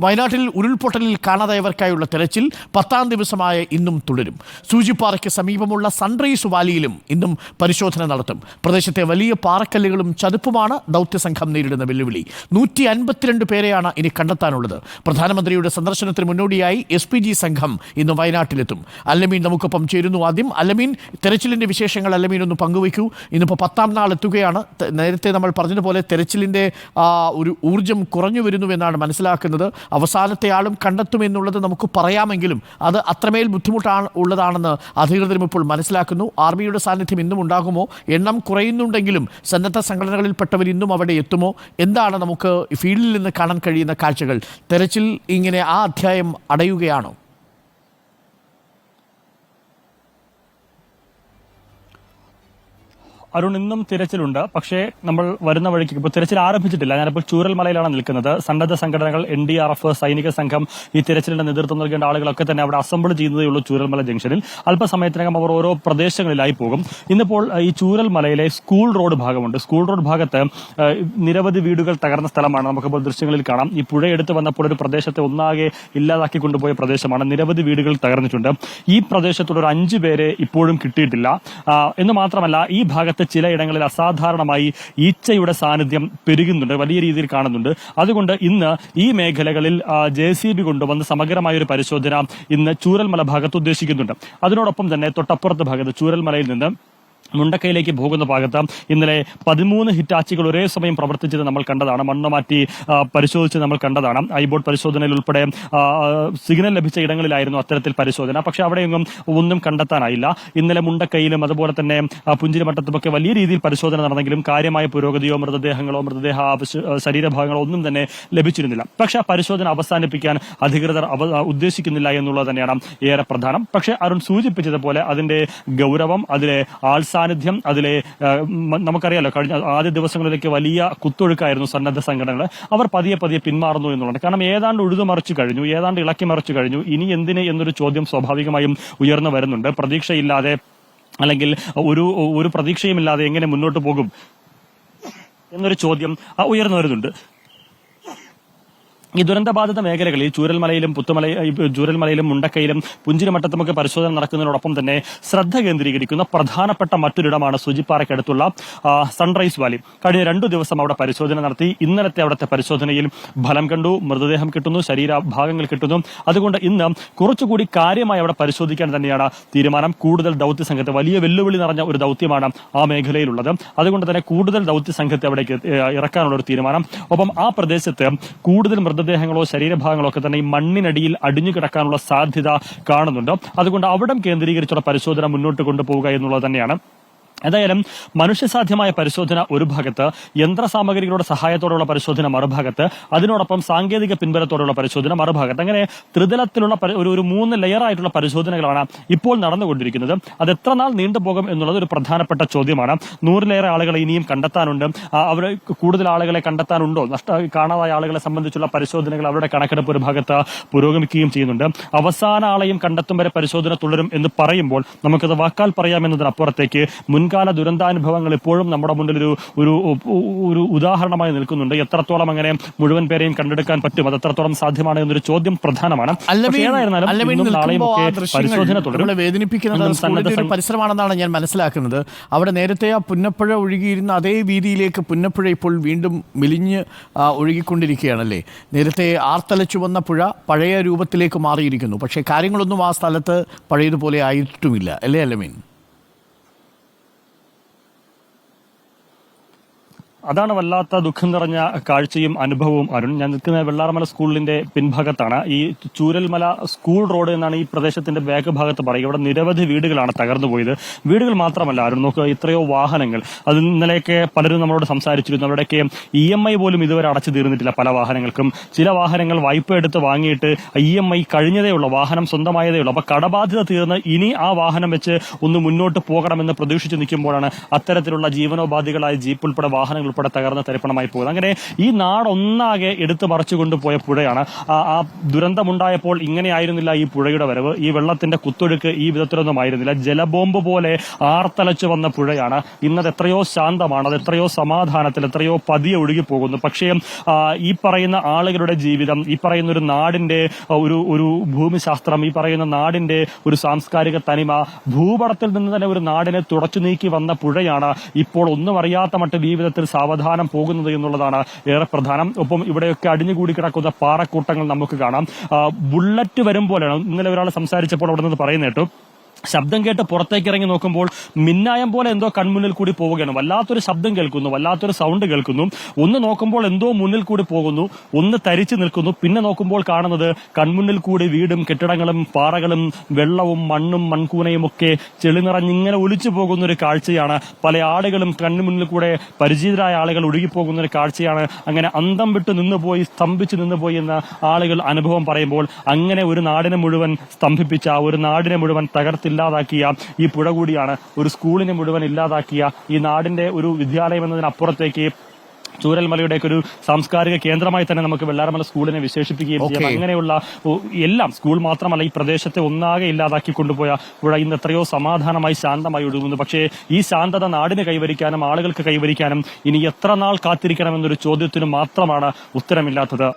വയനാട്ടിൽ ഉരുൾപൊട്ടലിൽ കാണാതായവർക്കായുള്ള തെരച്ചിൽ പത്താം ദിവസമായ ഇന്നും തുടരും. സൂചിപ്പാറയ്ക്ക് സമീപമുള്ള സൺറൈസ് വാലിയിലും ഇന്നും പരിശോധന നടത്തും. പ്രദേശത്തെ വലിയ പാറക്കല്ലുകളും ചതുപ്പുമാണ് ദൗത്യസംഘം നേരിടുന്ന വെല്ലുവിളി. നൂറ്റി അൻപത്തിരണ്ട് പേരെയാണ് ഇനി കണ്ടെത്താനുള്ളത്. പ്രധാനമന്ത്രിയുടെ സന്ദർശനത്തിന് മുന്നോടിയായി എസ് പി ജി സംഘം ഇന്ന് വയനാട്ടിലെത്തും. അല്ലമീൻ നമുക്കൊപ്പം ചേരുന്നു ആദ്യം. അല്ലമീൻ തെരച്ചിലിന്റെ വിശേഷങ്ങൾ അല്ലമീൻ ഒന്ന് പങ്കുവയ്ക്കൂ. ഇന്നിപ്പോൾ പത്താം നാൾ എത്തുകയാണ്. നേരത്തെ നമ്മൾ പറഞ്ഞതുപോലെ തെരച്ചിലിന്റെ ആ, ഒരു ഊർജം കുറഞ്ഞു വരുന്നുവെന്നാണ് മനസ്സിലാക്കുന്നത്. അവസാനത്തെ ആളും കണ്ടെത്തുമെന്നുള്ളത് നമുക്ക് പറയാമെങ്കിലും അത് അത്രമേൽ ബുദ്ധിമുട്ടാണ് ഉള്ളതാണെന്ന് അധികൃതരും ഇപ്പോൾ മനസ്സിലാക്കുന്നു. ആർമിയുടെ സാന്നിധ്യം ഇന്നും ഉണ്ടാകുമോ? എണ്ണം കുറയുന്നുണ്ടെങ്കിലും സന്നദ്ധ സംഘടനകളിൽപ്പെട്ടവർ ഇന്നും അവിടെ എത്തുമോ? എന്താണ് നമുക്ക് ഫീൽഡിൽ നിന്ന് കാണാൻ കഴിയുന്ന കാഴ്ചകൾ? തെരച്ചിൽ ഇങ്ങനെ ആ അധ്യായം അടയുകയാണോ? അരുൺ ഇന്നും തിരച്ചിലുണ്ട്. പക്ഷേ നമ്മൾ വരുന്ന വഴിക്ക് ഇപ്പോൾ തിരച്ചിൽ ആരംഭിച്ചിട്ടില്ല. ഞാനിപ്പോൾ ചൂരൽമലയിലാണ് നിൽക്കുന്നത്. സന്നദ്ധ സംഘടനകൾ എൻ ഡി ആർ എഫ് സൈനിക സംഘം ഈ തിരച്ചിലിന്റെ നേതൃത്വം നൽകേണ്ട ആളുകളൊക്കെ തന്നെ അവിടെ അസംബിൾ ചെയ്യുന്നതേ ഉള്ളൂ ചൂരൽമല ജംഗ്ഷനിൽ. അല്പസമയത്തിനകം അവർ ഓരോ പ്രദേശങ്ങളിലായി പോകും. ഇന്നിപ്പോൾ ഈ ചൂരൽമലയിലെ സ്കൂൾ റോഡ് ഭാഗമുണ്ട്. സ്കൂൾ റോഡ് ഭാഗത്ത് നിരവധി വീടുകൾ തകർന്ന സ്ഥലമാണ്. നമുക്കിപ്പോൾ ദൃശ്യങ്ങളിൽ കാണാം. ഈ പുഴ എടുത്ത് വന്നപ്പോൾ ഒരു പ്രദേശത്തെ ഒന്നാകെ ഇല്ലാതാക്കി കൊണ്ടുപോയ പ്രദേശമാണ്. നിരവധി വീടുകൾ തകർന്നിട്ടുണ്ട്. ഈ പ്രദേശത്തുള്ള ഒരു അഞ്ചു പേരെ ഇപ്പോഴും കിട്ടിയിട്ടില്ല. എന്ന് മാത്രമല്ല ഈ ഭാഗത്ത് ചിലയിടങ്ങളിൽ അസാധാരണമായി ഈച്ചയുടെ സാന്നിധ്യം പെരുകുന്നുണ്ട് വലിയ രീതിയിൽ കാണുന്നുണ്ട്. അതുകൊണ്ട് ഇന്ന് ഈ മേഖലകളിൽ ജെ സി ബി കൊണ്ടുവന്ന് സമഗ്രമായ ഒരു പരിശോധന ഇന്ന് ചൂരൽമല ഭാഗത്ത് ഉദ്ദേശിക്കുന്നുണ്ട്. അതിനോടൊപ്പം തന്നെ തൊട്ടപ്പുറത്ത് ഭാഗത്ത് ചൂരൽമലയിൽ നിന്ന് മുണ്ടക്കയിലേക്ക് പോകുന്ന ഭാഗത്ത് ഇന്നലെ പതിമൂന്ന് ഹിറ്റാച്ചികൾ ഒരേ സമയം പ്രവർത്തിച്ചത് നമ്മൾ കണ്ടതാണ്. മണ്ണ് മാറ്റി പരിശോധിച്ച് നമ്മൾ കണ്ടതാണ്. ഐബോർഡ് പരിശോധനയിൽ ഉൾപ്പെടെ സിഗ്നൽ ലഭിച്ച ഇടങ്ങളിലായിരുന്നു അത്തരത്തിൽ പരിശോധന. പക്ഷെ അവിടെയൊന്നും ഒന്നും കണ്ടെത്താനായില്ല. ഇന്നലെ മുണ്ടക്കയിലും അതുപോലെ തന്നെ പുഞ്ചിരിമട്ടത്തുമൊക്കെ വലിയ രീതിയിൽ പരിശോധന നടന്നെങ്കിലും കാര്യമായ പുരോഗതിയോ മൃതദേഹങ്ങളോ മൃതദേഹ ശരീരഭാഗങ്ങളോ ഒന്നും തന്നെ ലഭിച്ചിരുന്നില്ല. പക്ഷെ ആ പരിശോധന അവസാനിപ്പിക്കാൻ അധികൃതർ ഉദ്ദേശിക്കുന്നില്ല എന്നുള്ളത് തന്നെയാണ് ഏറെ പ്രധാനം. പക്ഷെ അരുൺ സൂചിപ്പിച്ചതുപോലെ അതിന്റെ ഗൗരവം അതിലെ ആൾ സാന്നിധ്യം അതിലെ നമുക്കറിയാലോ കഴിഞ്ഞ ആദ്യ ദിവസങ്ങളിലേക്ക് വലിയ കുത്തൊഴുക്കായിരുന്നു സന്നദ്ധ സംഘടനകൾ. അവർ പതിയെ പതിയെ പിന്മാറുന്നു എന്നുള്ളത് കാരണം ഏതാണ്ട് ഉഴുതുമറിച്ചു കഴിഞ്ഞു ഏതാണ്ട് ഇളക്കി മറിച്ചു കഴിഞ്ഞു ഇനി എന്തിന് എന്നൊരു ചോദ്യം സ്വാഭാവികമായും ഉയർന്നു വരുന്നുണ്ട്. പ്രതീക്ഷയില്ലാതെ അല്ലെങ്കിൽ ഒരു ഒരു പ്രതീക്ഷയുമില്ലാതെ എങ്ങനെ മുന്നോട്ട് പോകും എന്നൊരു ചോദ്യം ഉയർന്നു വരുന്നുണ്ട്. ഈ ദുരന്തബാധിത മേഖലകളിൽ ചൂരൽമലയിലും പുത്തുമല ചൂരൽമലയിലും മുണ്ടക്കയിലും പുഞ്ചിരിമട്ടത്തുമൊക്കെ പരിശോധന നടക്കുന്നതിനോടൊപ്പം തന്നെ ശ്രദ്ധ കേന്ദ്രീകരിക്കുന്ന പ്രധാനപ്പെട്ട മറ്റൊരിടമാണ് സുജിപ്പാറയ്ക്കടുത്തുള്ള സൺറൈസ് വാലി. കഴിഞ്ഞ രണ്ടു ദിവസം അവിടെ പരിശോധന നടത്തി. ഇന്നലത്തെ അവിടുത്തെ പരിശോധനയിൽ ഫലം കണ്ടു മൃതദേഹം കിട്ടുന്നു ശരീരഭാഗങ്ങൾ കിട്ടുന്നു. അതുകൊണ്ട് ഇന്ന് കുറച്ചുകൂടി കാര്യമായി അവിടെ പരിശോധിക്കാൻ തന്നെയാണ് തീരുമാനം. കൂടുതൽ ദൗത്യ സംഘത്തെ വലിയ വെല്ലുവിളി നിറഞ്ഞ ഒരു ദൗത്യമാണ് ആ മേഖലയിലുള്ളത്. അതുകൊണ്ട് തന്നെ കൂടുതൽ ദൗത്യ സംഘത്തെ അവിടേക്ക് ഇറക്കാനുള്ള ഒരു തീരുമാനം. ഒപ്പം ആ പ്രദേശത്ത് കൂടുതൽ മൃതദേഹങ്ങളോ ശരീരഭാഗങ്ങളോ ഒക്കെ തന്നെ ഈ മണ്ണിനടിയിൽ അടിഞ്ഞു കിടക്കാനുള്ള സാധ്യത കാണുന്നുണ്ട്. അതുകൊണ്ട് അവിടം കേന്ദ്രീകരിച്ചുള്ള പരിശോധന മുന്നോട്ട് കൊണ്ടുപോവുക എന്നുള്ളത് തന്നെയാണ്. ഏതായാലും മനുഷ്യസാധ്യമായ പരിശോധന ഒരു ഭാഗത്ത് യന്ത്രസാമഗ്രികളുടെ സഹായത്തോടെയുള്ള പരിശോധന മറുഭാഗത്ത് അതിനോടൊപ്പം സാങ്കേതിക പിൻബലത്തോടെയുള്ള പരിശോധന മറുഭാഗത്ത്. അങ്ങനെ ത്രിതലത്തിലുള്ള ഒരു ഒരു മൂന്ന് ലെയറായിട്ടുള്ള പരിശോധനകളാണ് ഇപ്പോൾ നടന്നുകൊണ്ടിരിക്കുന്നത്. അത് എത്ര നാൾ നീണ്ടുപോകും എന്നുള്ളത് ഒരു പ്രധാനപ്പെട്ട ചോദ്യമാണ്. നൂറിലേറെ ആളുകളെ ഇനിയും കണ്ടെത്താനുണ്ട്. അവർ കൂടുതൽ ആളുകളെ കണ്ടെത്താനുണ്ടോ? നഷ്ട കാണാതായ ആളുകളെ സംബന്ധിച്ചുള്ള പരിശോധനകൾ അവരുടെ കണക്കെടുപ്പ് ഒരു ഭാഗത്ത് പുരോഗമിക്കുകയും ചെയ്യുന്നുണ്ട്. അവസാന ആളെയും കണ്ടെത്തും വരെ പരിശോധന തുടരും എന്ന് പറയുമ്പോൾ നമുക്കത് വാക്കാൽ പറയാമെന്നതിനപ്പുറത്തേക്ക് മുൻകാല ദുരന്താനുഭവങ്ങൾ ഇപ്പോഴും നമ്മുടെ മുന്നിൽ ഒരു ഒരു ഒരു ഉദാഹരണമായി നിൽക്കുന്നുണ്ട്. എത്രത്തോളം അങ്ങനെ മുഴുവൻ പേരെയും കണ്ടെടുക്കാൻ പറ്റും? അത് എത്രത്തോളം സാധ്യമാണ് എന്നൊരു ചോദ്യം പ്രധാനമാണ്. പരിസരമാണെന്നാണ് ഞാൻ മനസ്സിലാക്കുന്നത്. അവിടെ നേരത്തെ ആ പുന്നപ്പുഴ ഒഴുകിയിരുന്ന അതേ വീതിയിലേക്ക് പുന്നപ്പുഴ ഇപ്പോൾ വീണ്ടും മെലിഞ്ഞ് ഒഴുകിക്കൊണ്ടിരിക്കുകയാണല്ലേ? നേരത്തെ ആർത്തലച്ചു വന്ന പുഴ പഴയ രൂപത്തിലേക്ക് മാറിയിരിക്കുന്നു. പക്ഷേ കാര്യങ്ങളൊന്നും ആ സ്ഥലത്ത് പഴയതുപോലെ ആയിട്ടുമില്ല. അല്ലേ അല്ലമീൻ? അതാണ് വല്ലാത്ത ദുഃഖം നിറഞ്ഞ കാഴ്ചയും അനുഭവവും അരുൺ. ഞാൻ നിൽക്കുന്ന വെള്ളാറമല സ്കൂളിന്റെ പിൻഭാഗത്താണ്. ഈ ചൂരൽമല സ്കൂൾ റോഡ് എന്നാണ് ഈ പ്രദേശത്തിന്റെ ബാക്ക് ഭാഗത്ത് പറയുക. ഇവിടെ നിരവധി വീടുകളാണ് തകർന്നു പോയത്. വീടുകൾ മാത്രമല്ല അരുൺ നോക്കുക ഇത്രയോ വാഹനങ്ങൾ. അത് ഇന്നലെയൊക്കെ പലരും നമ്മളോട് സംസാരിച്ചിരുന്നു. അവരുടെയൊക്കെ ഇ എം ഐ പോലും ഇതുവരെ അടച്ചു തീർന്നിട്ടില്ല പല വാഹനങ്ങൾക്കും. ചില വാഹനങ്ങൾ വായ്പ എടുത്ത് വാങ്ങിയിട്ട് ഇ എം ഐ കഴിഞ്ഞതേ ഉള്ളൂ വാഹനം സ്വന്തമായതേ ഉള്ളൂ. അപ്പൊ കടബാധ്യത തീർന്ന് ഇനി ആ വാഹനം വെച്ച് ഒന്ന് മുന്നോട്ട് പോകണമെന്ന് പ്രതീക്ഷിച്ച് നിൽക്കുമ്പോഴാണ് അത്തരത്തിലുള്ള ജീവനോപാധികളായ ജീപ്പ് ഉൾപ്പെടെ വാഹനങ്ങൾ ഉൾപ്പെടെ തകർന്ന് തരിപ്പണമായി പോകുന്നത് അങ്ങനെ ഈ നാടൊന്നാകെ എടുത്തു മറിച്ചുകൊണ്ട് കൊണ്ടുപോയ പുഴയാണ്. ആ- ദുരന്തമുണ്ടായപ്പോൾ ഇങ്ങനെയായിരുന്നില്ല ഈ പുഴയുടെ വരവ്. ഈ വെള്ളത്തിന്റെ കുത്തൊഴുക്ക് ഈ വിധത്തിലൊന്നും ആയിരുന്നില്ല. ജലബോംബ് പോലെ ആർത്തലച്ചു വന്ന പുഴയാണ്. ഇന്നത് എത്രയോ ശാന്തമാണ് അത് എത്രയോ സമാധാനത്തിൽ എത്രയോ പതിയെ ഒഴുകി പോകുന്നു. പക്ഷേ ഈ പറയുന്ന ആളുകളുടെ ജീവിതം ഈ പറയുന്ന ഒരു നാടിന്റെ ഒരു ഒരു ഭൂമിശാസ്ത്രം ഈ പറയുന്ന നാടിന്റെ ഒരു സാംസ്കാരിക തനിമ ഭൂപടത്തിൽ നിന്ന് തന്നെ ഒരു നാടിനെ തുടച്ചു നീക്കി വന്ന പുഴയാണ്. ഇപ്പോൾ ഒന്നും അറിയാത്ത മട്ടിൽ ജീവിതത്തിൽ വിധത്തിൽ സാവധാനം പോകുന്നത് എന്നുള്ളതാണ് ഏറെ പ്രധാനം. ഒപ്പം ഇവിടെയൊക്കെ അടിഞ്ഞുകൂടി കിടക്കുന്ന പാറക്കൂട്ടങ്ങൾ നമുക്ക് കാണാം. ബുള്ളറ്റ് വരും പോലെയാണ്. ഇന്നലെ ഒരാൾ സംസാരിച്ചപ്പോൾ അവിടെ നിന്ന് പറയുന്ന കേട്ടു. ശബ്ദം കേട്ട് പുറത്തേക്ക് ഇറങ്ങി നോക്കുമ്പോൾ മിന്നായം പോലെ എന്തോ കൺമുന്നിൽ കൂടി പോവുകയാണ്. വല്ലാത്തൊരു ശബ്ദം കേൾക്കുന്നു വല്ലാത്തൊരു സൗണ്ട് കേൾക്കുന്നു. ഒന്ന് നോക്കുമ്പോൾ എന്തോ മുന്നിൽ കൂടി പോകുന്നു ഒന്ന് തരിച്ചു നിൽക്കുന്നു. പിന്നെ നോക്കുമ്പോൾ കാണുന്നത് കൺമുന്നിൽ കൂടി വീടും കെട്ടിടങ്ങളും പാറകളും വെള്ളവും മണ്ണും മൺകൂനയും ഒക്കെ ചെളി നിറഞ്ഞിങ്ങനെ ഒലിച്ചു പോകുന്ന ഒരു കാഴ്ചയാണ്. പല ആളുകളും കണ്ണുമുന്നിൽ കൂടെ പരിചിതരായ ആളുകൾ ഒഴുകിപ്പോകുന്ന ഒരു കാഴ്ചയാണ്. അങ്ങനെ അന്തം വിട്ട് നിന്നുപോയി സ്തംഭിച്ച് നിന്നുപോയി എന്ന ആളുകൾ അനുഭവം പറയുമ്പോൾ അങ്ങനെ ഒരു നാടിനെ മുഴുവൻ സ്തംഭിപ്പിച്ച ഒരു നാടിനെ മുഴുവൻ തകർത്തില്ലാതാക്കിയ ഈ പുഴ കൂടിയാണ്. ഒരു സ്കൂളിനെ മുഴുവൻ ഇല്ലാതാക്കിയ ഈ നാടിന്റെ ഒരു വിദ്യാലയം എന്നതിനപ്പുറത്തേക്ക് ചൂരൽമലയുടെ ഒരു സാംസ്കാരിക കേന്ദ്രമായി തന്നെ നമുക്ക് വെള്ളാരമല സ്കൂളിനെ വിശേഷിപ്പിക്കുകയും ചെയ്യാം. അങ്ങനെയുള്ള എല്ലാം സ്കൂൾ മാത്രമല്ല ഈ പ്രദേശത്തെ ഒന്നാകെ ഇല്ലാതാക്കി കൊണ്ടുപോയ പുഴ ഇന്ന് എത്രയോ സമാധാനമായി ശാന്തമായി ഒഴുകുന്നു. പക്ഷേ ഈ ശാന്തത നാടിന് കൈവരിക്കാനും ആളുകൾക്ക് കൈവരിക്കാനും ഇനി എത്ര നാൾ കാത്തിരിക്കണമെന്നൊരു ചോദ്യത്തിന് മാത്രമാണ് ഉത്തരമില്ലാത്തത്.